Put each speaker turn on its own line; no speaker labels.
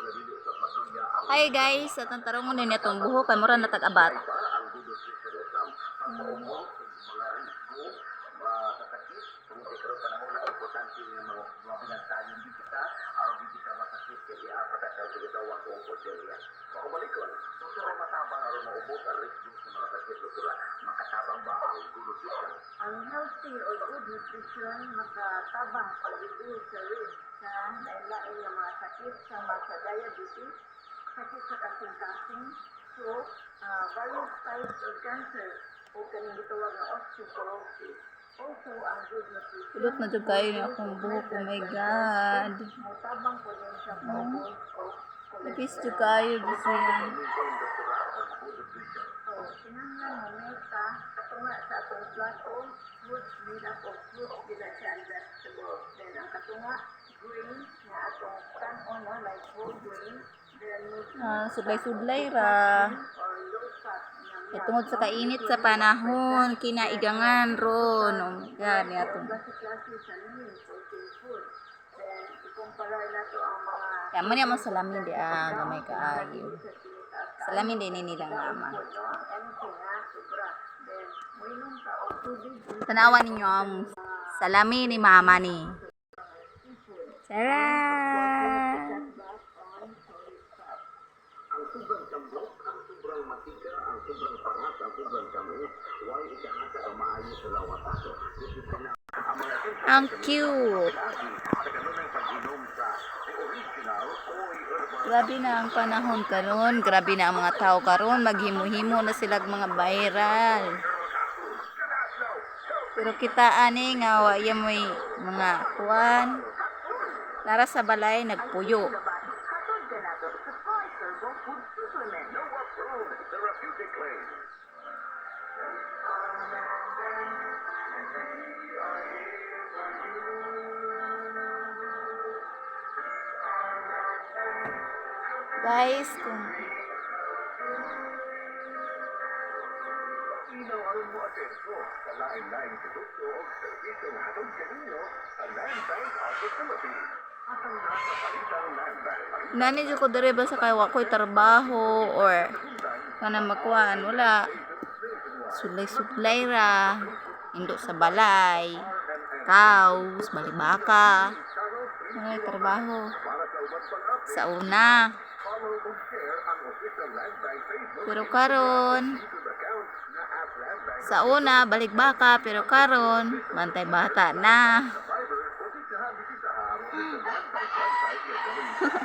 Hi guys, at ang tarong ni itong buhok kay mura na tag-abat.
Ang healthy or good nutrition makatabang pag-ibig sa rin sa lain-lain ng mga sakit sama sa diabetes, sakit sa kasing-kasing, stroke, uh, various types of cancer o kaning gitawag na osteoporosis. Also, ang good nutrition
Kulot na dyan kayo ni akong buhok. Oh my God.
Motabang po din siya paubos o
Lapis dyan kayo. Gising.
So, kinahanglan mo meta katunga sa atong plato, fruits made up of fruits siya and vegetables. Then, ang katunga, greens na atong kanon, no, like whole grains. Then,
Ah, sudlay-sudlay ra.
or low fat na
E tungod sa kainit sa panahon, kinaigangan ron. Oh my God, ni atong.
klase-klase sa lean protein food. Then, ikumpara na to ang mga
Kaya mo niya mo salamin di ah, gamay
tinitaas
Salamin din ni nilang mama.
no, ang anything na sobra. Then, moinom ka o tubig
Tanawan ninyo ang salamin ni mama ni. Sarah!
ang sobrang tambok, ang sobrang matika, ang sobrang ang
cute! Grabe na ang panahon karon, grabe na ang mga tao karon, maghimo-himo na sila mga viral. Pero kita ani nga wa mo'y mga kuan. Lara sa balay nagpuyo.
Hatod ka na to sa Five Herbal Food Supplement.
No approved therapeutic claims.
Guys, kung
Inaw aron mo atenso sa lain-lain produkto o serbisyong hatod kaninyo sa Land Bank of the Philippines. Ang
jud ko dere ba sa kay wa ko'y trabaho or kana makuan wala. Sulay-sulay ra. Indo sa balay. Cows, balibaka. Ay, trabaho.
sa
una. Pero karon, sa una, balik baka, pero karon, bantay bata
na